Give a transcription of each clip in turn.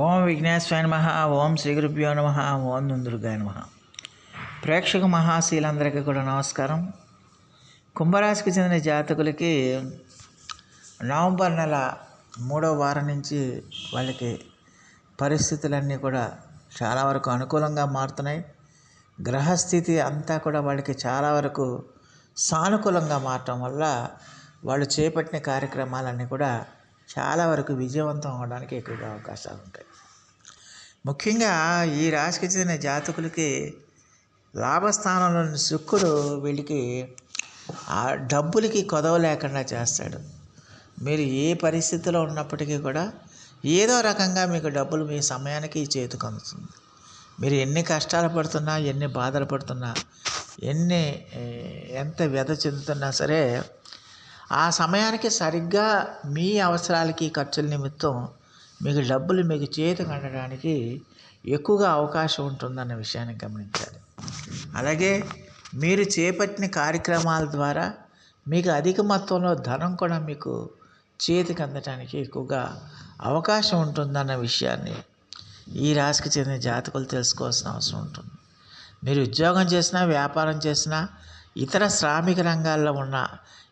ఓం విఘ్నేశ్వరాయ నమ ఓం శ్రీ గురుభ్యో నమ ఓం దుందుర్గాయ నమ. ప్రేక్షక మహాశీలందరికీ కూడా నమస్కారం. కుంభరాశికి చెందిన జాతకులకి నవంబర్ నెల మూడవ వారం నుంచి వాళ్ళకి పరిస్థితులన్నీ కూడా చాలా వరకు అనుకూలంగా మారుతున్నాయి. గ్రహస్థితి అంతా కూడా వాళ్ళకి చాలా వరకు సానుకూలంగా మారటం వల్ల వాళ్ళు చేపట్టిన కార్యక్రమాలన్నీ కూడా చాలా వరకు విజయవంతం అవడానికి ఎక్కువగా అవకాశాలు ఉంటాయి. ముఖ్యంగా ఈ రాశికి చెందిన జాతకులకి లాభస్థానంలోని శుక్రుడు వీళ్ళకి ఆ డబ్బులకి కొదవ లేకుండా చేస్తాడు. మీరు ఏ పరిస్థితిలో ఉన్నప్పటికీ కూడా ఏదో రకంగా మీకు డబ్బులు మీ సమయానికి చేతికి అందుతుంది. మీరు ఎన్ని కష్టాలు పడుతున్నా ఎన్ని బాధలు పడుతున్నా ఎన్ని ఎంత వ్యధ చెందుతున్నా సరే ఆ సమయానికి సరిగ్గా మీ అవసరాలకి ఖర్చుల నిమిత్తం మీకు డబ్బులు మీకు చేతికి అందడానికి ఎక్కువగా అవకాశం ఉంటుందన్న విషయాన్ని గమనించాలి. అలాగే మీరు చేపట్టిన కార్యక్రమాల ద్వారా మీకు అధిక మొత్తంలో ధనం కూడా మీకు చేతికి అందటానికి ఎక్కువగా అవకాశం ఉంటుందన్న విషయాన్ని ఈ రాశికి చెందిన జాతకులు తెలుసుకోవాల్సిన అవసరం ఉంటుంది. మీరు ఉద్యోగం చేసినా వ్యాపారం చేసినా ఇతర శ్రామిక రంగాల్లో ఉన్న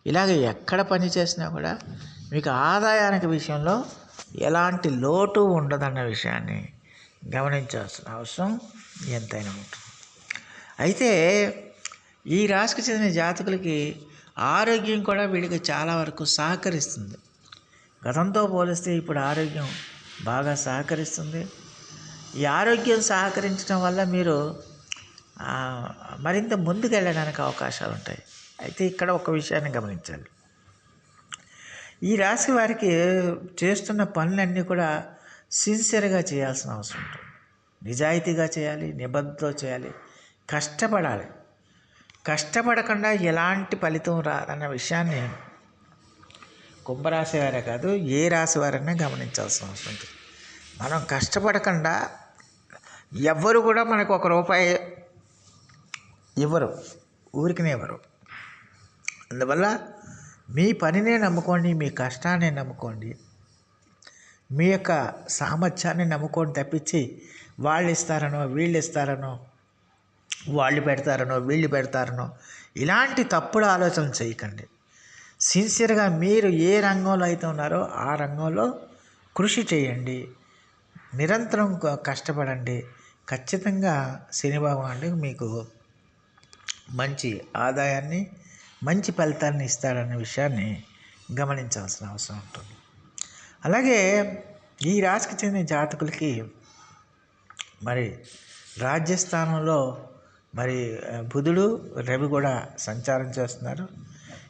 ఇలాగ ఎక్కడ పని చేసినా కూడా మీకు ఆదాయానికి విషయంలో ఎలాంటి లోటు ఉండదన్న విషయాన్ని గమనించాల్సిన అవసరం ఎంతైనా ఉంటుంది. అయితే ఈ రాశికి చెందిన జాతకులకి ఆరోగ్యం కూడా వీళ్ళకి చాలా వరకు సహకరిస్తుంది. గతంతో పోలిస్తే ఇప్పుడు ఆరోగ్యం బాగా సహకరిస్తుంది. ఈ ఆరోగ్యం సహకరించడం వల్ల మీరు మరింత ముందుకు వెళ్ళడానికి అవకాశాలు ఉంటాయి అయితే ఇక్కడ ఒక విషయాన్ని గమనించాలి. ఈ రాశి వారికి చేస్తున్న పనులన్నీ కూడా సిన్సియర్గా చేయాల్సిన అవసరం ఉంటుంది. నిజాయితీగా చేయాలి నిబద్ధతో చేయాలి కష్టపడాలి. కష్టపడకుండా ఎలాంటి ఫలితం రాదన్న విషయాన్ని కుంభరాశి వారే కాదు ఏ రాశి వారైనా గమనించాల్సిన అవసరం ఉంటుంది. మనం కష్టపడకుండా ఎవ్వరు కూడా మనకు ఒక రూపాయి ఇవ్వరు. ఊరికనే ఇవ్వరు. అందువల్ల మీ పనినే నమ్ముకోండి మీ కష్టాన్ని నమ్ముకోండి. మీ యొక్క సామర్థ్యాన్ని నమ్ముకొని తప్పించి వాళ్ళు ఇస్తారనో వీళ్ళు ఇస్తారనో వాళ్ళు పెడతారనో వీళ్ళు పెడతారనో ఇలాంటి తప్పుడు ఆలోచన చేయకండి. సిన్సియర్గా మీరు ఏ రంగంలో అయితే ఉన్నారో ఆ రంగంలో కృషి చేయండి. నిరంతరం కష్టపడండి. ఖచ్చితంగా శని భగవానుడు మీకు మంచి ఆదాయాన్ని మంచి ఫలితాన్ని ఇస్తాడనే విషయాన్ని గమనించాల్సిన అవసరం ఉంటుంది. అలాగే ఈ రాశికి చెందిన జాతకులకి మరి రాజ్యస్థానంలో మరి బుధుడు రవి కూడా సంచారం చేస్తున్నారు.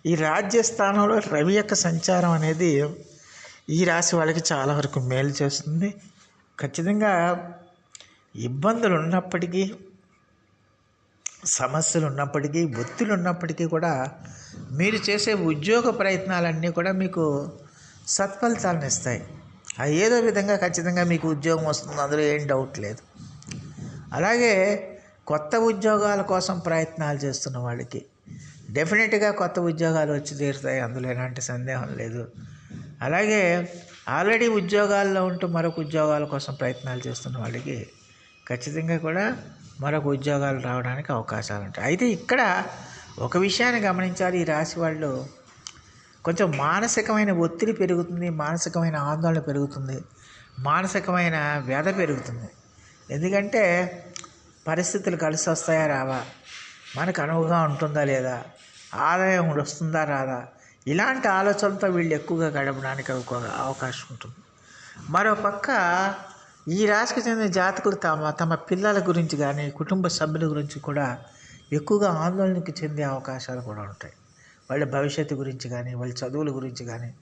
ఈ రాజ్యస్థానంలో రవి యొక్క సంచారం అనేది ఈ రాశి వాళ్ళకి చాలా వరకు మేలు చేస్తుంది. ఖచ్చితంగా ఇబ్బందులు ఉన్నప్పటికీ సమస్యలు ఉన్నప్పటికీ ఒత్తిడి ఉన్నప్పటికీ కూడా మీరు చేసే ఉద్యోగ ప్రయత్నాలన్నీ కూడా మీకు సత్ఫలితాలను ఇస్తాయి. అది ఏదో విధంగా ఖచ్చితంగా మీకు ఉద్యోగం వస్తుంది అందులో ఏం డౌట్ లేదు. అలాగే కొత్త ఉద్యోగాల కోసం ప్రయత్నాలు చేస్తున్న వాళ్ళకి డెఫినెట్గా కొత్త ఉద్యోగాలు వచ్చి తీరుతాయి అందులో ఎలాంటి సందేహం లేదు. అలాగే ఆల్రెడీ ఉద్యోగాల్లో ఉంటూ మరొక ఉద్యోగాల కోసం ప్రయత్నాలు చేస్తున్న వాళ్ళకి ఖచ్చితంగా కూడా మరొక ఉద్యోగాలు రావడానికి అవకాశాలు ఉంటాయి. అయితే ఇక్కడ ఒక విషయాన్ని గమనించాలి. ఈ రాశి వాళ్ళు కొంచెం మానసికమైన ఒత్తిడి పెరుగుతుంది మానసికమైన ఆందోళన పెరుగుతుంది మానసికమైన వ్యధ పెరుగుతుంది. ఎందుకంటే పరిస్థితులు కలిసి వస్తాయా రావా? మనకు అనువుగా ఉంటుందా లేదా? ఆదాయం వస్తుందా రాదా? ఇలాంటి ఆలోచనలతో వీళ్ళు ఎక్కువగా గడపడానికి అవకాశం ఉంటుంది. మరో పక్క ఈ రాశికి చెందిన జాతకులు తమ తమ పిల్లల గురించి కానీ కుటుంబ సభ్యుల గురించి కూడా ఎక్కువగా ఆందోళనకు చెందే అవకాశాలు కూడా ఉంటాయి. వాళ్ళ భవిష్యత్తు గురించి కానీ వాళ్ళ చదువుల గురించి కానీ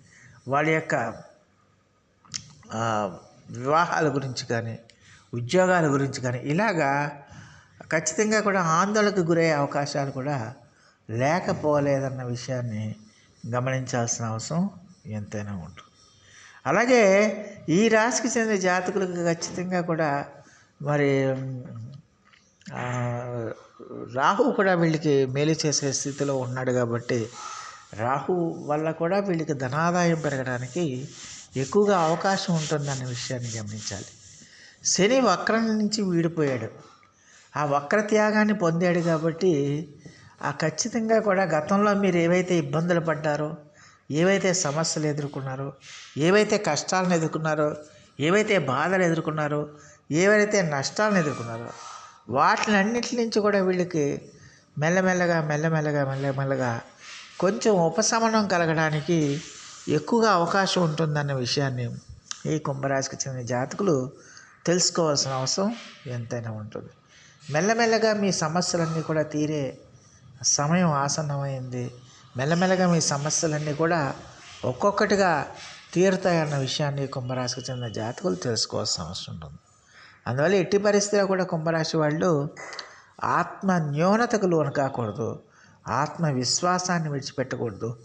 వాళ్ళ యొక్క వివాహాల గురించి కానీ ఉద్యోగాల గురించి కానీ ఇలాగా ఖచ్చితంగా కూడా ఆందోళనకు గురయ్యే అవకాశాలు కూడా లేకపోలేదన్న విషయాన్ని గమనించాల్సిన అవసరం ఎంతైనా ఉంటుంది. అలాగే ఈ రాశికి చెందిన జాతకులకు ఖచ్చితంగా కూడా మరి రాహు కూడా వీళ్ళకి మేలు చేసే స్థితిలో ఉన్నాడు కాబట్టి రాహు వల్ల కూడా వీళ్ళకి ధనాదాయం పెరగడానికి ఎక్కువగా అవకాశం ఉంటుందన్న విషయాన్ని గమనించాలి. శని వక్రం నుంచి వీడిపోయాడు. ఆ వక్ర త్యాగాన్ని పొందాడు కాబట్టి ఆ ఖచ్చితంగా కూడా గతంలో మీరు ఏవైతే ఇబ్బందులు పడ్డారో ఏవైతే సమస్యలు ఎదుర్కొన్నారో ఏవైతే కష్టాలను ఎదుర్కొన్నారో ఏవైతే బాధలు ఎదుర్కొన్నారో ఏవైతే నష్టాలను ఎదుర్కొన్నారో వాటినన్నిటి నుంచి కూడా వీళ్ళకి మెల్లమెల్లగా మెల్లమెల్లగా మెల్లమెల్లగా కొంచెం ఉపశమనం కలగడానికి ఎక్కువగా అవకాశం ఉంటుందన్న విషయాన్ని ఈ కుంభరాశికి చెందిన జాతకులు తెలుసుకోవాల్సిన అవసరం ఎంతైనా ఉంటుంది. మెల్లమెల్లగా మీ సమస్యలన్నీ కూడా తీరే సమయం ఆసన్నమైంది. మెల్లమెల్లగా మీ సమస్యలన్నీ కూడా ఒక్కొక్కటిగా తీరుతాయన్న విషయాన్ని కుంభరాశికి చెందిన జాతకులు తెలుసుకోవాల్సిన అవసరం ఉంటుంది. అందువల్ల ఎట్టి పరిస్థితిలో కూడా కుంభరాశి వాళ్ళు ఆత్మ న్యూనతకు లోను కాకూడదు. ఆత్మవిశ్వాసాన్ని విడిచిపెట్టకూడదు.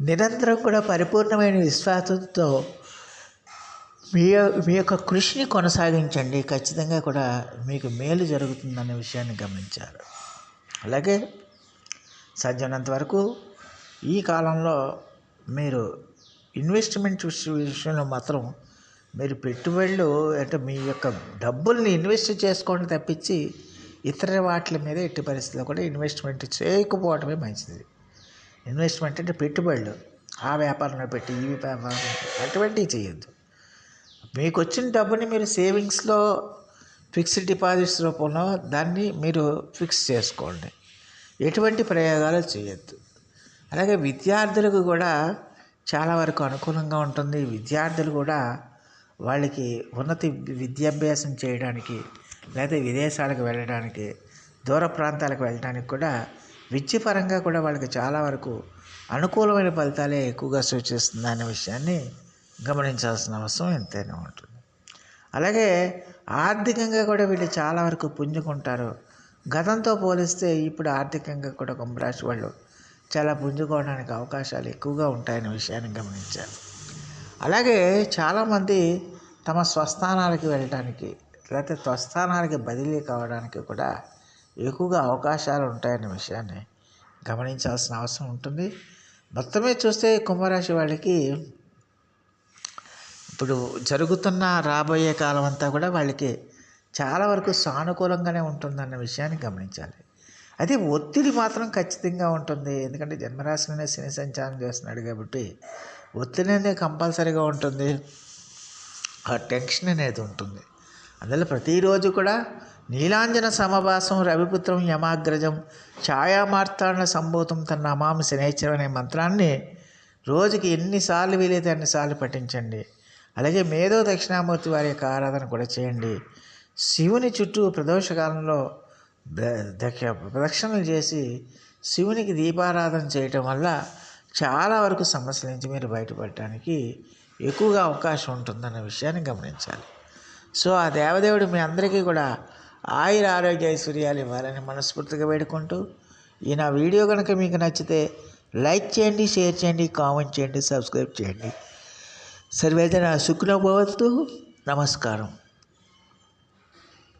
నిరంతరం కూడా పరిపూర్ణమైన విశ్వాసంతో మీ మీ యొక్క కృషిని కొనసాగించండి. ఖచ్చితంగా కూడా మీకు మేలు జరుగుతుందనే విషయాన్ని గమనించారు అలాగే సాధ్యమైనంత వరకు ఈ కాలంలో మీరు ఇన్వెస్ట్మెంట్ విషయంలో మాత్రం మీరు పెట్టుబడులు అంటే మీ యొక్క డబ్బుల్ని ఇన్వెస్ట్ చేసుకోండి తప్పించి ఇతర వాటి మీద ఎట్టి పరిస్థితుల్లో కూడా ఇన్వెస్ట్మెంట్ చేయకపోవటమే మంచిది. ఇన్వెస్ట్మెంట్ అంటే పెట్టుబడులు. ఆ వ్యాపారంలో పెట్టి ఈ వ్యాపారం అటువంటివి చేయొద్దు. మీకు వచ్చిన డబ్బుని మీరు సేవింగ్స్లో ఫిక్స్డ్ డిపాజిట్స్ రూపంలో దాన్ని మీరు ఫిక్స్ చేసుకోండి. ఎటువంటి ప్రయోగాలు చేయొద్దు. అలాగే విద్యార్థులకు కూడా చాలా వరకు అనుకూలంగా ఉంటుంది. విద్యార్థులు కూడా వాళ్ళకి ఉన్నత విద్యాభ్యాసం చేయడానికి లేదా విదేశాలకు వెళ్ళడానికి దూర ప్రాంతాలకు వెళ్ళడానికి కూడా విద్యపరంగా కూడా వాళ్ళకి చాలా వరకు అనుకూలమైన ఫలితాలే ఎక్కువగా సూచిస్తుంది అనే విషయాన్ని గమనించాల్సిన అవసరం ఎంతైనా ఉంటుంది. అలాగే ఆర్థికంగా కూడా వీళ్ళు చాలా వరకు పుంజుకుంటారు. గతంతో పోలిస్తే ఇప్పుడు ఆర్థికంగా కూడా కుంభరాశి వాళ్ళు చాలా పుంజుకోవడానికి అవకాశాలు ఎక్కువగా ఉంటాయనే విషయాన్ని గమనించారు. అలాగే చాలామంది తమ స్వస్థానాలకి వెళ్ళడానికి లేకపోతే స్వస్థానాలకి బదిలీ కావడానికి కూడా ఎక్కువగా అవకాశాలు ఉంటాయనే విషయాన్ని గమనించాల్సిన అవసరం ఉంటుంది. మొత్తమే చూస్తే కుంభరాశి వాళ్ళకి ఇప్పుడు జరుగుతున్న రాబోయే కాలం అంతా కూడా వాళ్ళకి చాలా వరకు సానుకూలంగానే ఉంటుందన్న విషయాన్ని గమనించాలి. అయితే ఒత్తిడి మాత్రం ఖచ్చితంగా ఉంటుంది. ఎందుకంటే జన్మరాశిలోనే శని సంచారం చేస్తున్నాడు కాబట్టి ఒత్తిడి అనేది కంపల్సరీగా ఉంటుంది. ఆ టెన్షన్ అనేది ఉంటుంది. అందువల్ల ప్రతిరోజు కూడా నీలాంజన సమభాసం రవిపుత్రం యమాగ్రజం ఛాయామార్తాండ సంభూతం తన అమామ శనేశ్వరం అనే మంత్రాన్ని రోజుకి ఎన్నిసార్లు వీలైతే అన్నిసార్లు పఠించండి. అలాగే మేధో దక్షిణామూర్తి వారి యొక్క ఆరాధన కూడా చేయండి. శివుని చుట్టూ ప్రదోషకాలంలో ద- దక్ష ప్రదక్షిణలు చేసి శివునికి దీపారాధన చేయటం వల్ల చాలా వరకు సమస్యల నుంచి మీరు బయటపడటానికి ఎక్కువగా అవకాశం ఉంటుందన్న విషయాన్ని గమనించాలి. సో ఆ దేవదేవుడు మీ అందరికీ కూడా ఆయుర ఆరోగ్య ఐశ్వర్యాలు ఇవ్వాలని మనస్ఫూర్తిగా వేడుకుంటూ ఈ నా వీడియో కనుక మీకు నచ్చితే లైక్ చేయండి షేర్ చేయండి కామెంట్ చేయండి సబ్స్క్రైబ్ చేయండి. సర్వేదన సుఖనో నమస్కారం.